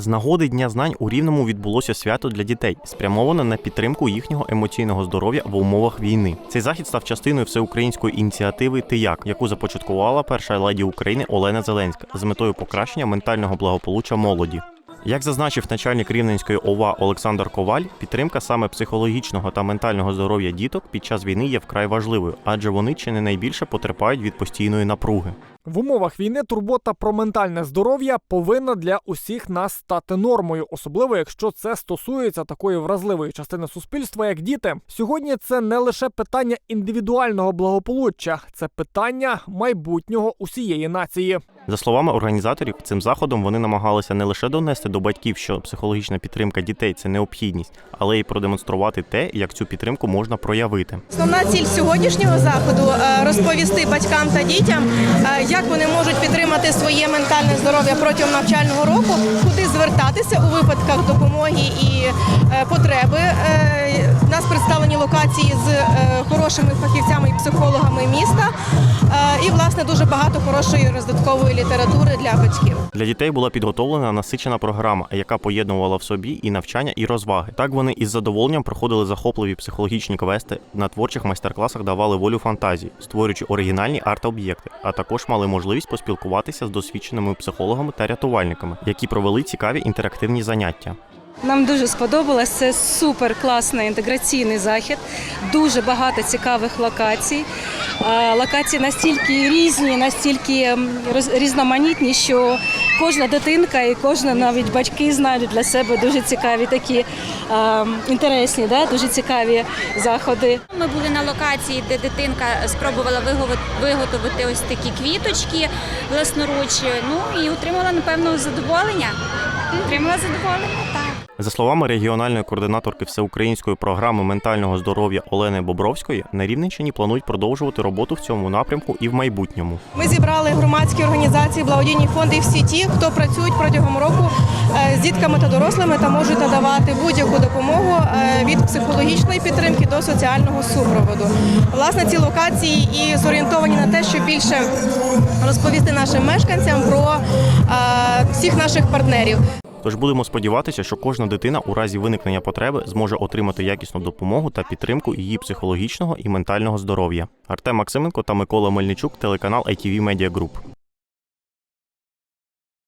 З нагоди Дня знань у Рівному відбулося свято для дітей, спрямоване на підтримку їхнього емоційного здоров'я в умовах війни. Цей захід став частиною всеукраїнської ініціативи Ти як, яку започаткувала перша леді України Олена Зеленська з метою покращення ментального благополуччя молоді. Як зазначив начальник Рівненської ОВА Олександр Коваль, підтримка саме психологічного та ментального здоров'я діток під час війни є вкрай важливою, адже вони чи не найбільше потерпають від постійної напруги. В умовах війни турбота про ментальне здоров'я повинна для усіх нас стати нормою, особливо якщо це стосується такої вразливої частини суспільства, як діти. Сьогодні це не лише питання індивідуального благополуччя, це питання майбутнього усієї нації. За словами організаторів, цим заходом вони намагалися не лише донести до батьків, що психологічна підтримка дітей це необхідність, але й продемонструвати те, як цю підтримку можна проявити. Основна ціль сьогоднішнього заходу е, розповісти батькам та дітям, е, як вони можуть підтримати своє ментальне здоров'я протягом навчального року, куди звертатися у випадках допомоги і е, потреби. Нас представлені локації з е, хорошими фахівцями і психологами міста, Е, і власне дуже багато хорошої роздаткової літератури для батьків. Для дітей була підготовлена насичена програма, яка поєднувала в собі і навчання, і розваги. Так вони із задоволенням проходили захопливі психологічні квести, на творчих майстер-класах давали волю фантазії, створюючи оригінальні арт-об'єкти, а також мали можливість поспілкуватися з досвідченими психологами та рятувальниками, які провели цікаві інтерактивні заняття. Нам дуже сподобалось. Це супер класний інтеграційний захід. Дуже багато цікавих локацій. Локації настільки різні, настільки різноманітні, що кожна дитинка і кожна навіть батьки знайдуть для себе дуже цікаві такі інтересні, да? дуже цікаві заходи. Ми були на локації, де дитинка спробувала виготовити ось такі квіточки власноруч. Ну і отримала напевно задоволення. Отримала задоволення, так. За словами регіональної координаторки всеукраїнської програми ментального здоров'я Олени Бобровської, на Рівненщині планують продовжувати роботу в цьому напрямку і в майбутньому. Ми зібрали громадські організації, благодійні фонди і всі ті, хто працюють протягом року е, з дітками та дорослими та можуть надавати будь-яку допомогу е, від психологічної підтримки до соціального супроводу. Власне, ці локації і зорієнтовані на те, щоб більше розповісти нашим мешканцям про е, всіх наших партнерів. Тож будемо сподіватися, що кожна дитина у разі виникнення потреби зможе отримати якісну допомогу та підтримку її психологічного і ментального здоров'я. Артем Максименко та Микола Мельничук, телеканал ITV Media Group.